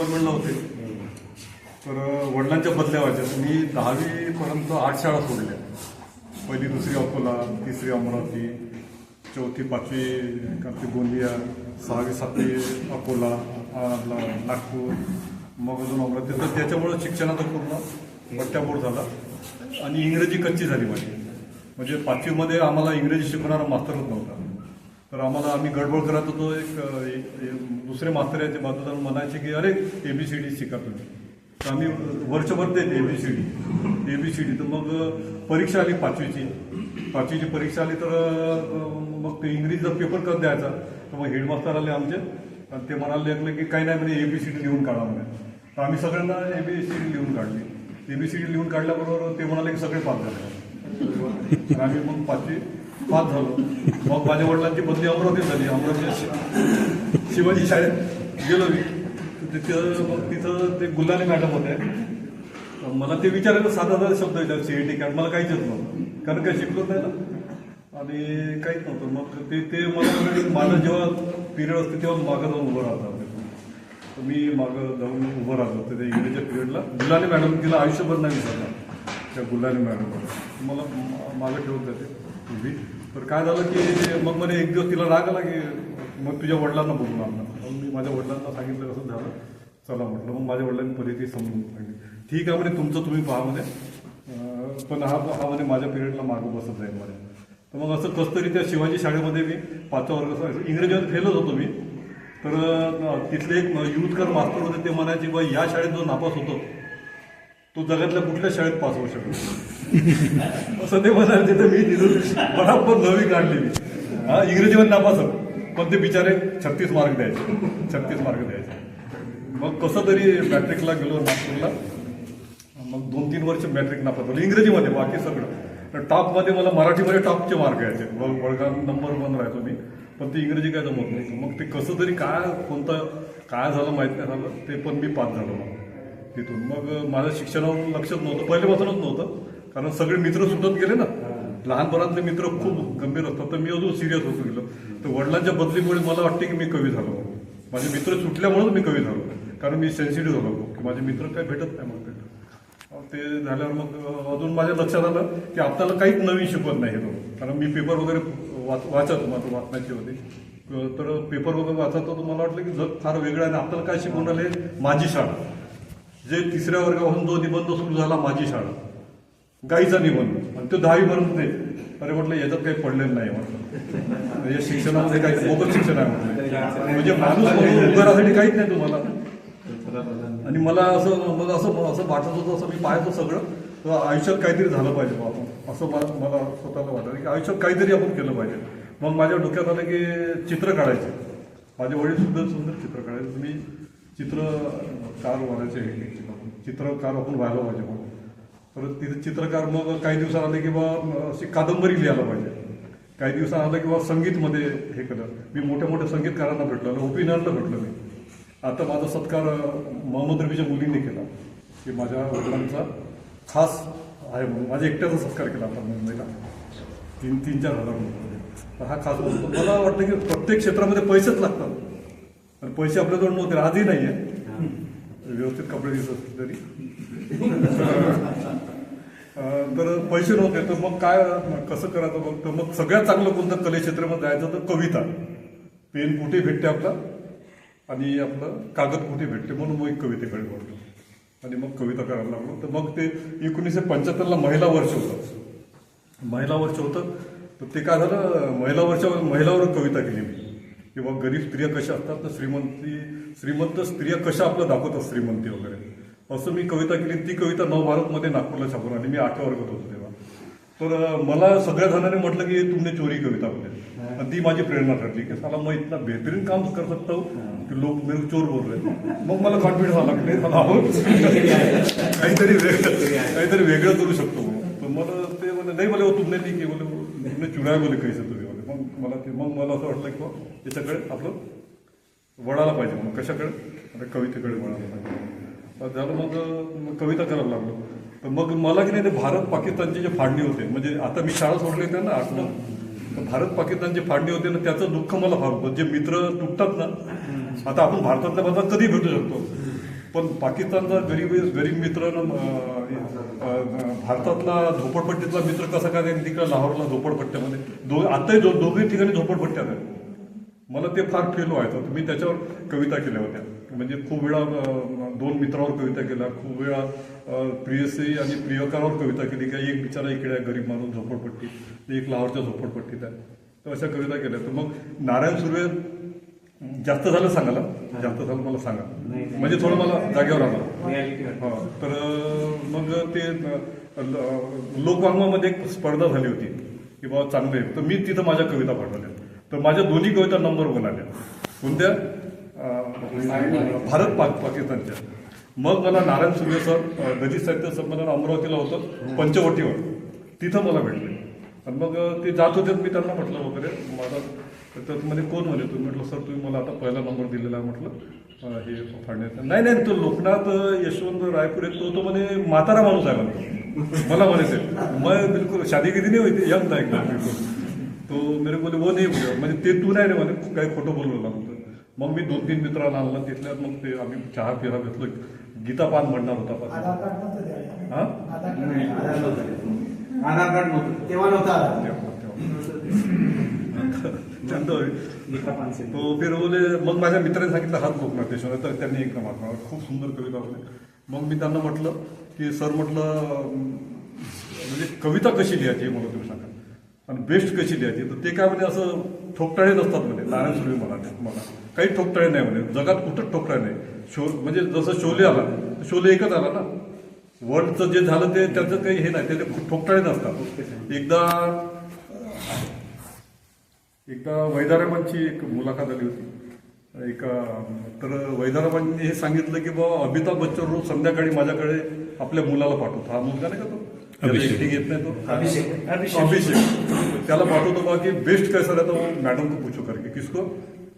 डिपार्टमेंटला होते. तर वडिलांच्या बदल्या व्हायच्या. मी दहावीपर्यंत आठ शाळा सोडल्या. पहिली दुसरी अकोला तिसरी अमरावती चौथी पाचवी का ते गोंदिया सहावी सातवी अकोला आपला नागपूर मग अजून अमरावती. तर त्याच्यामुळं शिक्षणाचा पूर्ण बट्ट्याबोर झाला. आणि इंग्रजी कच्ची झाली माझी. म्हणजे पाचवीमध्ये आम्हाला इंग्रजी शिकवणारा होत नव्हता. तर आम्हाला आम्ही गडबड करत होतो. एक एक- एक दुसरे मास्तर याचे बाजूला म्हणायचे की अरे एबीसीडी शिका तुम्ही. तर आम्ही वर्षभर देत एबीसीडी एबीसीडी तर मग परीक्षा आली पाचवीची. पाचवीची परीक्षा आली तर मग ते इंग्रजीचा पेपर कधी द्यायचा? तर मग हेडमास्तर आले आमचे. आणि ते म्हणाले लागले की काही नाही म्हणे एबीसीडी लिहून काढा म्हणे. तर आम्ही सगळ्यांना एबीसीडी लिहून काढली. एबीसीडी लिहून काढल्याबरोबर ते म्हणाले की सगळे पास झाले. आणि आम्ही मग पाचवी पास झालो. मग माझ्या वडिलांची बदली अमरावती झाली. अमरावती शिवाजी शाळेत गेलो मी. तर तिथं मग तिथं ते गुल्लाने मॅडम होते तर मला ते विचारायला साधा साधा शब्द विचार सीईटी कार्ड मला काहीच येत नव्हतं. कारण काही शिकलो नाही ना. आणि काहीच नव्हतं. मग ते ते मला माझं जेव्हा पिरियड असते तेव्हा मागं जाऊन उभं राहतात मी मागं जाऊन उभं राहिलो तर त्या इंग्रजीच्या पिरियडला गुलाने मॅडम तिला आयुष्यभर नाही विसरणार. त्या गुलाने मॅडम मला मा- मागं ठेवून जाते उभी तर काय झालं की मग म्हणे एक दिवस तिला राग आला की मग तुझ्या वडिलांना बोलून आणलं मग मी माझ्या वडिलांना सांगितलं कसं झालं. चला म्हटलं. मग माझ्या वडिलांनी परिस्थिती समजून सांगितली. ठीक आहे म्हणे तुमचं तुम्ही पहा म्हणे. पण हा हा म्हणे माझ्या पिरियडला मागं बसत जाईल म्हणे. तर मग असं कसं तरी त्या शिवाजी शाळेमध्ये मी पाचवा वर्ग असं- इंग्रजीमध्ये फेलच होतो मी. तर तिथले एक युथकर मास्तर होते ते म्हणायचे बा या शाळेत जो नापास होतो तो जगातल्या कुठल्या शाळेत पास होऊ शकतो असं ते म्हणायचे तर मी तिथून बराबर नवी काढलेली. हा इंग्रजीमध्ये नापास पण ते बिचारे छत्तीस मार्क द्यायचे. छत्तीस मार्क द्यायचे. मग कसं तरी मॅट्रिकला गेलो नागपूरला मग दोन तीन वर्ष मॅट्रिक नापास झालं. इंग्रजीमध्ये बाकी सगळं. तर टॉपमध्ये मला मराठीमध्ये टॉपचे मार्क यायचे. मग वडगाव नंबर वन राहायचो मी. पण ते इंग्रजी काय जमत नाही. मग ते कसं तरी काय कोणतं काय झालं माहीत नाही झालं. ते पण मी पास झालो. मग तिथून. मग माझं शिक्षणावर लक्षच नव्हतं. पहिल्यापासूनच नव्हतं. कारण सगळे मित्र सुटत गेले ना. लहानपणातले मित्र खूप गंभीर असतात तर मी अजून सिरियस होतो गेलो. तर वडिलांच्या बदलीमुळे मला वाटते की मी कवी झालो. माझे मित्र सुटल्यामुळेच मी कवी झालो. कारण मी सेन्सिटिव्ह झालो. की माझे मित्र काही भेटत नाही मग भेटत. ते झाल्यावर मग अजून माझ्या लक्षात आलं की आपल्याला काहीच नवीन शिकवत नाही हे लोक. कारण मी पेपर वगैरे वाच वाचत माझं वाचण्याची होती. तर पेपर वगैरे वाचत होतो. मला वाटलं की जग फार वेगळं आहे आपल्याला काय शिकवून राहिले माझी शाळा. जे तिसऱ्या वर्गापासून जो निबंध सुरू झाला माझी शाळा. गाईचा निबंध. आणि तो दहावी पर्यंत नाही. अरे म्हटलं याच्यात काही पडलेलं नाही म्हटलं. म्हणजे शिक्षणामध्ये काही बोगस शिक्षण आहे म्हटलं. म्हणजे माणूस म्हणून काहीच नाही तुम्हाला. आणि मला असं मला असं असं वाटत होतं असं मी पाहतो सगळं. तर आयुष्यात काहीतरी झालं पाहिजे बा आपण. असं मला मला स्वतःला वाटतं की आयुष्यात काहीतरी आपण केलं पाहिजे. मग माझ्या डोक्यात आलं की चित्र काढायचे. माझे वडील सुंदर सुंदर चित्र काढायचे. मी चित्रकार व्हायचे हे चित्रकार आपण व्हायला पाहिजे मग परत तिथे चित्रकार मग काही दिवसात आले की बा अशी कादंबरी लिहायला पाहिजे. काही दिवसात आलं की बा संगीतमध्ये हे केलं मी मोठ्या मोठ्या संगीतकारांना भेटलो ओपिनियनला भेटलो मी. आता माझा सत्कार मोहम्मद रफीच्या मुलींनी केला की माझ्या वडिलांचा खास आहे म्हणून. माझ्या एकट्याचा सत्कार केला आता मुंबईला. तीन तीन चार हजार हा खास मला वाटतं की प्रत्येक क्षेत्रामध्ये पैसेच लागतात. आणि पैसे आपल्याजवळ नव्हते आजही नाही आहे व्यवस्थित कपडे दिसत असले तरी. तर पैसे नव्हते तर मग काय कसं करायचं मग? तर मग सगळ्यात चांगलं कोणतं कलेक्षेत्रामध्ये जायचं तर कविता. पेन कुठे भेटते आपला? आणि आपलं कागद कुठे भेटते? म्हणून मग एक कवितेकडे वळलो आणि मग कविता करायला लागलो. तर मग ते एकोणीसशे पंच्याहत्तरला महिला वर्ष होतं. महिला वर्ष होतं तर ते काय झालं? महिला वर्षावर महिलावर कविता केली मी. किंवा गरीब स्त्रिया कशा असतात तर श्रीमंती श्रीमंत स्त्रिया कशा आपलं दाखवतात श्रीमंती वगैरे. असं मी कविता केली ती कविता नवभारतमध्ये नागपूरला छापून आली. मी आठव्या वर्गात होतो तेव्हा. तर मला सगळ्या जणांनी म्हटलं की तुमने चोरी कविता बोले आणि ती माझी प्रेरणा ठरली की मला मग इतना बेहतरीन काम कर सकता हूँ की लोक मेरे चोर बोल रहे मग मला कॉन्फिडन्स आला की नाही मला आवड काहीतरी वेगळं काहीतरी वेगळं करू शकतो तर मला ते म्हणजे नाही बोले हो, तुमने ती की बोले तुमने चुराय बोले कैसे तुम्ही? मला ते मग मला असं वाटलं की बुवा, याच्याकडे आपलं वळायला पाहिजे. मग कशाकडे? आता कवितेकडे वळायला पाहिजे. झालं मग कविता करायला लागलो. तर मग मला की नाही ते भारत पाकिस्तानची जे फाडणी होते म्हणजे आता मी शाळा सोडली होती ना आठवं तर भारत पाकिस्तानची फाडणी होते ना त्याचं दुःख मला फार होतं. जे मित्र तुटतात ना आता आपण भारतातल्या भारतात कधी भेटू शकतो? पण पाकिस्तानचा गरीब गरीब मित्र भारतातला झोपडपट्टीतला मित्र कसा काय त्यांनी तिकडे लाहोरला झोपडपट्ट्यामध्ये. दो आताही दो दोघी ठिकाणी झोपडपट्ट्यात आहेत. मला ते फार फेल व्हायचं मी त्याच्यावर कविता केल्या होत्या. म्हणजे खूप वेळा दोन मित्रावर कविता केल्या. खूप वेळा प्रियसी आणि प्रियकारावर कविता केली की एक बिचारा इकडे आहे गरीब माणूस झोपडपट्टी. एक लाहोरच्या झोपडपट्टीत आहे. तर अशा कविता केल्या. तर मग नारायण सुर्वे जास्त झालं सांगायला जास्त झालं मला सांगा. म्हणजे थोडं मला जागेवर आलं. हा, तर मग ते अं, ल- लोकवाङ्मयामध्ये एक स्पर्धा झाली होती की बाबा चांगले. तर मी तिथं माझ्या कविता पाठवल्या. तर माझ्या दोन्ही कविता नंबर वन आल्या. कोणत्या? भारत पाक पाकिस्तानच्या. मग मला नारायण सुर्वे सर दलित साहित्य संमेलन अमरावतीला होतं पंचवटीवर. तिथं मला भेटले. आणि मग ते जात होते मी त्यांना म्हटलं वगैरे माझा तर म्हणे कोण म्हणे तुम्ही म्हटलं सर तुम्ही मला आता पहिला नंबर दिलेला आहे म्हटलं. हे फाडण्यात नाही नाही तो लोकनाथ यशवंत रायपुरे तो तो म्हणे म्हातारा माणूस आहे म्हणतो मला म्हणायचे मग बिलकुल शादी किती नाही होती यंग नाही एकदम बिलकुल. तो मेरे बोले वो नाही बोला म्हणजे ते तू नाही रे म्हणे काही खोटं बोलवलं म्हणतो मग मी दोन तीन मित्रांना आणलं तिथल्यात मग ते आम्ही चहा फिरा घेतलो गीता पान म्हणणार होता त्यावेळेला. हा. आधार कार्ड नव्हतं. तेव्हा नव्हता आधार तो हो, फिर बोले मग माझ्या मित्राने सांगितलं हात लोकनाथ यशवंत तर त्यांनी एकदम वाचला खूप सुंदर कविता होते मग मी त्यांना म्हटलं की सर म्हटलं म्हणजे कविता कशी लिहायची हे मला तुम्ही सांगा. आणि बेस्ट कशी लिहायची? तर ते काय म्हणजे असं ठोकटाळे नसतात म्हणजे नारायण सुर्वे मला मला. काही ठोकटाळे नाही म्हणजे जगात कुठंच ठोकटाळे नाही. शो म्हणजे जसं शोले आला शोले एकच आला ना. वर्ल्डचं जे झालं ते त्याचं काही हे नाही. त्याचे ठोकटाळे नसतात. एकदा एकदा वैदारामांची एक मुलाखत आली होती. एक तर वैदारामांनी हे सांगितलं की बाबा अमिताभ बच्चन रोज संध्याकाळी माझ्याकडे आपल्या मुलाला पाठवतो. हा मुलगा नाही का तो? एकटी घेत नाही तो? अभिषेक. अभिषेक. त्याला पाठवतो बा की बेस्ट कैसा रहता वो मैडम को पूछो करके. किसको?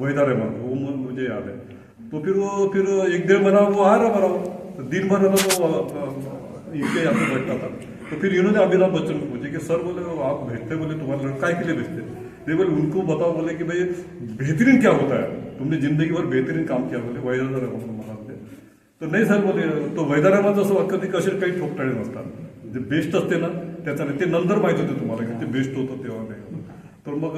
वैदा रहमान वो मु- मुझे याद है. तो फिर वो फिर एक डेढ़ महीना वो आ रहा तो दिन भर रहता तो इनके यहाँ पे बैठता था. तो फिर इन्होंने अमिताभ बच्चन को पूछे कि सर बोले आप भेजते बोले तुम्हारे लड़का के लिए भेजते they बोले उनको बताओ बोले कि भाई बेहतरीन क्या होता है? तुमने जिंदगी भर बेहतरीन काम किया बोले वैदा रहमान मला बोले। तर नाही सर बोले तो वैदारामाचं असं वाक्य की असे काही ठोकटाळे नसतात जे बेस्ट असते ना त्याचा ते नंतर माहीत होते तुम्हाला की ते बेस्ट होतं तेव्हा नाही तर मग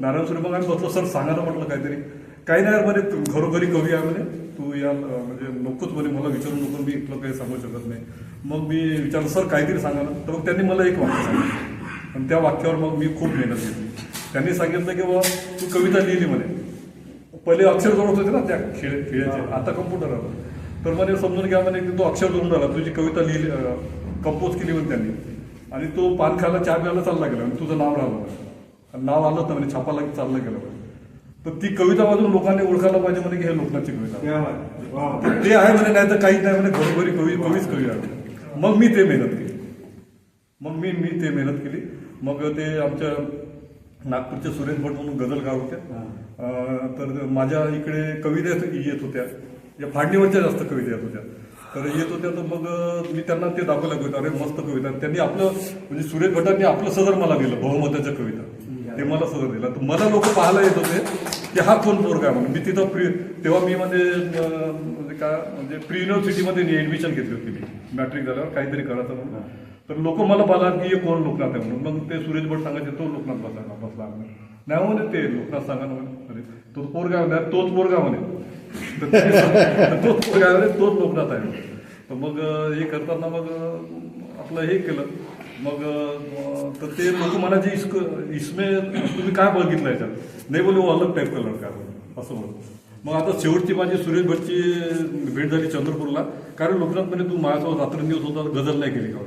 नारायण सुरे मग आम्ही बसलो. सर सांगायला म्हटलं काहीतरी. काही नाही यार म्हणे तू घरोघरी कवी आहे म्हणे. तू या म्हणजे नकोच म्हणे मला विचारू नको मी इथलं काही सांगू शकत नाही. मग मी विचारलं सर काहीतरी सांगा ना. तर मग त्यांनी मला एक वाक्य सांगितलं. आणि त्या वाक्यावर मग मी खूप मेहनत घेतली. त्यांनी सांगितलं की बाबा तू कविता लिहिली म्हणे. पहिले अक्षर जोडत होते ना त्या खेळ खेळाचे. आता कम्प्युटर आला. तर म्हणे समजून घ्या म्हणे की तो अक्षर जोडून राहिला. तुझी कविता लिहिली कंपोज केली म्हणे त्यांनी. आणि तो पान खायला चहा प्यायला चालला गेला. आणि तुझं नाव राहिलं. आणि नाव आलं तर म्हणे छापाला चाललं गेलं तर ती कविता वाजून लोकांनी ओळखायला पाहिजे म्हणे की हे लोकनाथची कविता. ते आहे म्हणे नाही तर काहीच नाही म्हणे. घरोघरी कवी कवीच कवी आहे मग मी ते मेहनत केली. मग मी मी ते मेहनत केली. मग ते आमच्या नागपूरचे सुरेश भट म्हणून गझलकार होते तर माझ्या इकडे कविता येत होत्या. या फाडणीवरच्या जास्त कविता येत होत्या. तर येत होत्या तर मग मी त्यांना ते दाखवल्या कविता. अरे मस्त कविता. त्यांनी आपलं म्हणजे सुरेश भटांनी आपलं सदर मला दिलं बहुमताच्या कविता. ते मला सदर दिलं. तर मला लोक पाहायला येत होते की हा कोण पोरगा म्हणून. मी तिथं प्री तेव्हा मी म्हणजे म्हणजे काय म्हणजे प्री युनिव्हर्सिटीमध्ये ऍडमिशन घेतली होती मी. मॅट्रिक झाल्यावर काहीतरी करायचं म्हणून. तर लोक मला पाहतात की हे कोण लोकनाथ आहे म्हणून. मग ते सुरेश भट सांगायचे तो लोकनाथ बसायला बसला म्हणे. नाही म्हणे ते लोकनाथ सांगा ना म्हणे. अरे तो पोरगा म्हणे तोच पोरगा म्हणे. तर तोच पोरगा म्हणे, तोच लोकनाथ आहे तर मग हे करताना मग आपलं हे केलं. मग तर ते लोक म्हणायचे इसक इसमे तुम्ही काय बघितलं याच्यात? नाही बोले हो, अलग टाईप का लडका असं म्हणत मग आता शेवटची माझी सुरेश भटची भेट झाली चंद्रपूरला. कारण लोकनाथ म्हणे तू माझ्यासोबत रात्रंदिवस होता गजल नाही केली का?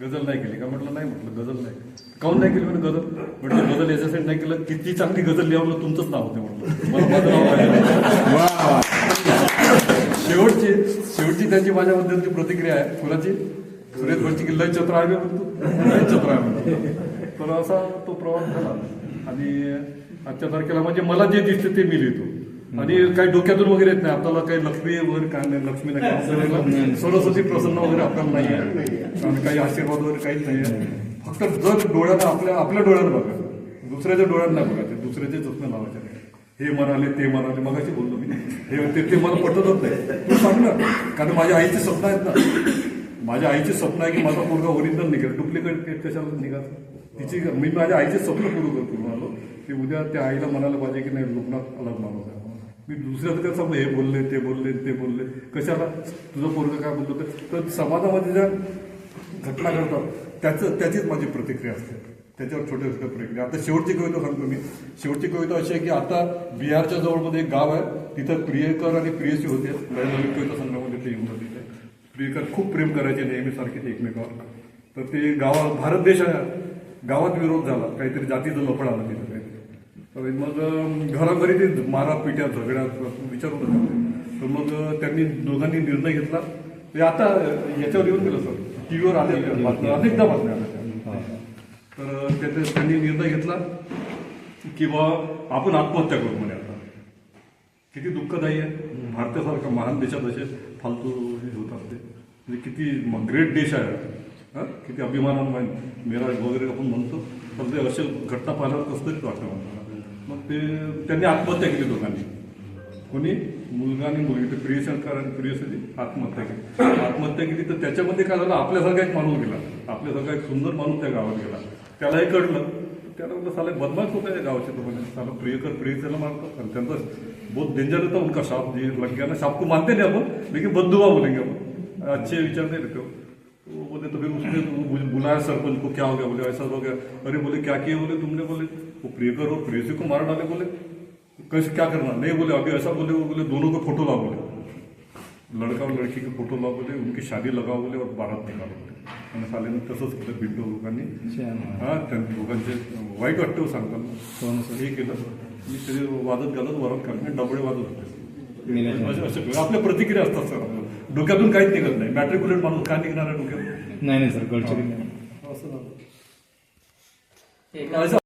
गजल नाही केली का? म्हटलं नाही म्हटलं गजल नाही. काऊन नाही केली म्हणजे गजल? म्हटलं गजल याच्यासाठी नाही केलं किती चांगली गजल लिहावलं तुमचंच नाव होते म्हटलं. मला माझं नाव माहिती नाही. शेवटची शेवटची त्यांची माझ्याबद्दलची प्रतिक्रिया आहे कुणाची? सुरेश भटची की लय चत्र आहे म्हणतो. लय चत्र आहे म्हणतो. तर असा तो प्रवास झाला. आणि आजच्या तारखेला म्हणजे मला जे दिसते ते मी लिहितो. आणि काही डोक्यातून वगैरे येत नाही. आपल्याला काही लक्ष्मी वगैरे काय नाही. लक्ष्मी नाही. काय सरस्वती प्रसन्न वगैरे आपल्याला नाही आहे आणि काही आशीर्वाद वगैरे काहीच नाही आहे फक्त जर डोळ्यानं आपल्या आपल्या डोळ्यानं बघा. दुसऱ्याच्या डोळ्यात नाही बघा ते दुसऱ्याचे चष्मे लावायचे नाही. हे म्हणाले ते म्हणाले. मगाशी बोललो मी. हे ते ते मला पटतच नाही. तू सांग ना. कारण माझ्या आईचे स्वप्न आहेत ना. माझ्या आईचे स्वप्न आहे की माझा पोरगा ओरिजिनल निघेल. डुप्लिकेट कशाला निघायचं तिची मी माझ्या आईचे स्वप्न पूर्ण करतो. म्हणालो की उद्या त्या आईला म्हणायला पाहिजे की नाही लोकनाथ अलग माणूस आहे. मी दुसऱ्या काय हे बोलले ते बोलले ते बोलले. कशाला? तुझं पोरगं काय बोलतो ते तर समाजामध्ये ज्या घटना घडतात त्याचं त्याचीच माझी प्रतिक्रिया असते. त्याच्यावर छोटे छोटे प्रतिक्रिया. आता शेवटची कविता सांगतो मी. शेवटची कविता अशी आहे की आता बिहारच्या जवळमध्ये एक गाव आहे. तिथं प्रियकर आणि प्रियसी होते. नवीन कविता संघामध्ये ते येऊन जाते प्रियकर खूप प्रेम करायचे नेहमी सारखे ते एकमेकावर. तर ते गावात भारत देश आहे गावात विरोध झाला. काहीतरी जातीचं लफड आलं तिथं. मग घराघरी ते मारा पिट्या झगड्यात विचारू नका तर मग त्यांनी दोघांनी निर्णय घेतला. ते आता अं, याच्यावर येऊन गेलं सर. टी व्हीवर आले बातम्या अनेकदा बातम्या आल्या. तर त्याचे त्यांनी निर्णय घेतला की बा आपण आत्महत्या करू म्हणे आता. किती दुःखदायी आहे. भारतासारखा महान देशात असे फालतू हे होत असते. म्हणजे किती ग्रेट देश आहे. हा? किती अभिमानान मेरा वगैरे आपण म्हणतो. तर ते असे घटना पाहिल्यावर कसं तरीच वाटतं मग ते त्यांनी आत्महत्या केली दोघांनी. कोणी? मुलगा आणि मुलगी. ते प्रियशंकर आणि प्रियसनी आत्महत्या केली. आत्महत्या केली तर त्याच्यामध्ये काय झालं? आपल्यासारखा एक माणूस गेला. आपल्यासारखा एक सुंदर माणूस त्या गावात गेला. त्यालाही कळलं. त्याला म्हटलं साला बदमाश होता या गावाचे तो म्हणजे साला प्रियकर प्रियसेला मारतो आणि त्यांचा बहुत डेंजर होता उनका साप. जी लग गया ना साप को मानते नहीं अपन लेकिन बददुआ बोलेंगे अपन अच्छे विचार नहीं रखते हो तो बोले तो फिर उसने बुलाया सरपंच को क्या हो गया? बोले ऐसा हो गया. अरे बोले क्या किए बोले तुमने बोले? वो प्रियकर और प्रेसी को मार डाले बोले। कैसे क्या करना? नहीं बोले अभी ऐसा बोले वो बोले दोनों को फोटो लाओ बोले। लड़का और लड़की के फोटो लाओ बोले उनकी शादी लगाओ बोले और बारात निकालो बोले। आणि सालेनं तसंच केलं बिंडो लोकांनी हा त्यांनी लोकांचे वाईट वाटतं हो सांगताना हे केलं मी त्याचे वादत घालत वरात काढले डबडे वाजत होते आपल्या प्रतिक्रिया असतात सर। आपल्या. डोक्यातून काहीच निघत नाही. मॅट्रिक्युलेट माणूस काय निघणार आहे डोक्यात? नाही नाही सर असं झालं.